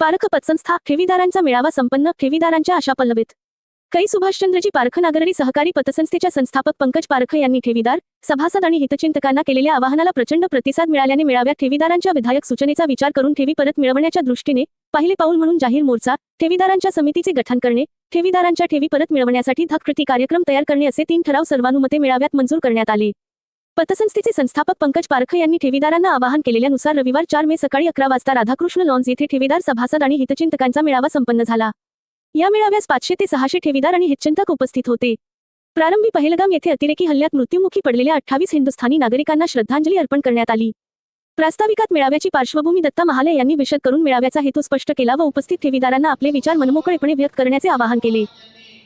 पारख पतसंस्था ठेवीदारांचा मेळावा संपन्न ठेवीदारांच्या आशा पल्लवित. कै सुभाषचंद्रजी पारख नागरी सहकारी पतसंस्थेच्या संस्थापक पंकज पारख यांनी ठेवीदार सभासद आणि हितचिंतकांना केलेल्या आवाहनाला प्रचंड प्रतिसाद मिळाल्याने मेळाव्यात ठेवीदारांच्या विधायक सूचनेचा विचार करून ठेवी परत मिळवण्याच्या दृष्टीने पहिले पाऊल म्हणून जाहीर मोर्चा ठेवीदारांच्या समितीचे गठन करणे ठेवीदारांच्या ठेवी परत मिळवण्यासाठी धक्कृती कार्यक्रम तयार करणे असे तीन ठराव सर्वानुमते मेळाव्यात मंजूर करण्यात आले. पतसंस्थेचे संस्थापक पंकज पारख यांनी ठेवीदारांना आवाहन केलेल्यानुसार रविवार चार मे सकाळी अकरा वाजता राधाकृष्ण लॉन्स येथे ठेवीदार सभासद आणि हितचिंतकांचा मेळावा संपन्न झाला. या मेळाव्यास पाचशे ते सहाशे ठेवीदार आणि हितचिंतक उपस्थित होते. प्रारंभी पहिलगाम येथे अतिरेकी हल्ल्यात मृत्युमुखी पडलेल्या अठ्ठावीस हिंदुस्थानी नागरिकांना श्रद्धांजली अर्पण करण्यात आली. प्रास्ताविकात मेळाव्याची पार्श्वभूमी दत्ता महाले यांनी विशद करून मेळाव्याचा हेतू स्पष्ट केला व उपस्थित ठेवीदारांना आपले विचार मनमोकळेपणे व्यक्त करण्याचे आवाहन केले.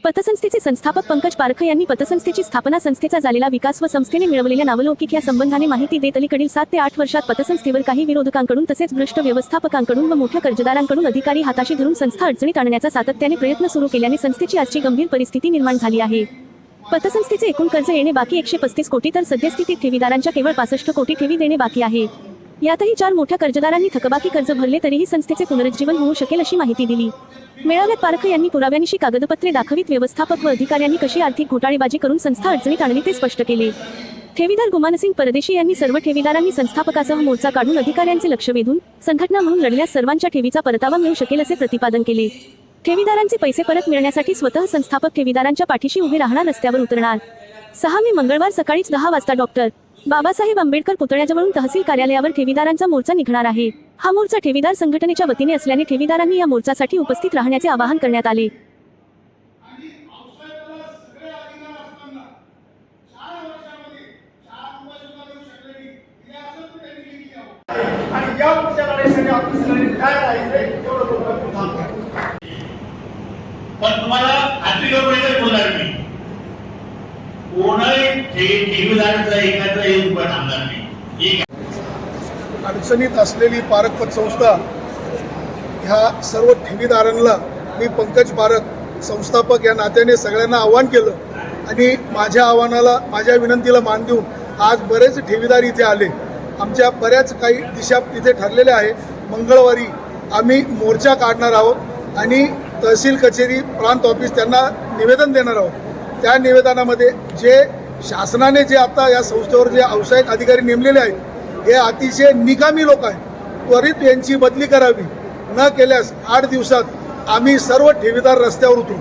पतसंस्थेचे संस्थापक पंकज पारख यांनी पतसंस्थेची स्थापना संस्थेचा झालेला विकास व संस्थेने मिळवलेल्या नावलौकिक या संबंधाने माहिती देत अलीकडील सात ते आठ वर्षात पतसंस्थेवर काही विरोधकांकडून तसेच भ्रष्ट व्यवस्थापकांकडून व मोठ्या कर्जदारांकडून अधिकारी हाताशी धरून संस्था अडचणीत आणण्याचा सातत्याने प्रयत्न सुरू केल्याने संस्थेची आजची गंभीर परिस्थिती निर्माण झाली आहे. पतसंस्थेचे एकूण कर्ज येणे बाकी एकशे पस्तीस कोटी तर सद्यस्थितीत ठेवीदारांच्या केवळ पासष्ट कोटी ठेवी देणे बाकी आहे. यातही चार मोठ्या कर्जदारांनी थकबाकी कर्ज भरले तरीही संस्थेचे पुनरुज्जीवन होऊ शकेल अशी माहिती दिली. मेळाव्यात पारख यांनी पुराव्यानिशी कागदपत्रे दाखवित व्यवस्थापक व अधिकाऱ्यांनी कशी आर्थिक घोटाळेबाजी करून संस्था अडचणीत आणली ते स्पष्ट केले. ठेवीदार गुमानसिंग परदेशी यांनी सर्व ठेवीदारांनी संस्थापकासह मोर्चा काढून अधिकाऱ्यांचे लक्ष वेधून संघटना म्हणून लढल्यास सर्वांच्या ठेवीचा परतावा मिळू शकेल असे प्रतिपादन केले. ठेवीदारांचे पैसे परत मिळण्यासाठी स्वतः संस्थापक ठेवीदारांच्या पाठीशी उभे राहणार रस्त्यावर उतरणार. सहा मे मंगळवार सकाळीच दहा वाजता डॉक्टर. बाबासाहेब आंबेडकर पुतळ्याजवळून तहसील कार्यालयावर ठेवीदारांचा मोर्चा निघणार आहे. हा मोर्चा ठेवीदार संघटनेच्या वतीने असल्याने ठेवीदारांनी या मोर्चासाठी उपस्थित राहण्याचे आवाहन करण्यात आले. आणि या ठेवीदाराचा एकाचा एक रुपया थांबणार नाही. अडचणीत असलेली पारखपत संस्था ह्या सर्व ठेवीदारांना मी पंकज पारक संस्थापक या नात्याने सगळ्यांना आव्हान केलं आणि माझ्या आव्हानाला माझ्या विनंतीला मान देऊन आज बरेच ठेवीदार इथे आले. आमच्या बऱ्याच काही दिशा इथे ठरलेल्या आहे. मंगळवारी आम्ही मोर्चा काढणार आहोत आणि तहसील कचेरी प्रांत ऑफिस त्यांना निवेदन देणार आहोत. त्या निवेदनामध्ये जे शासनाने जे आता या संस्थेवर जे व्यावसायिक अधिकारी नेमलेले आहेत हे अतिशय निकामी लोक आहेत. त्वरित यांची बदली करावी. न केल्यास आठ दिवसात आम्ही सर्व ठेवीदार रस्त्यावर उतरू.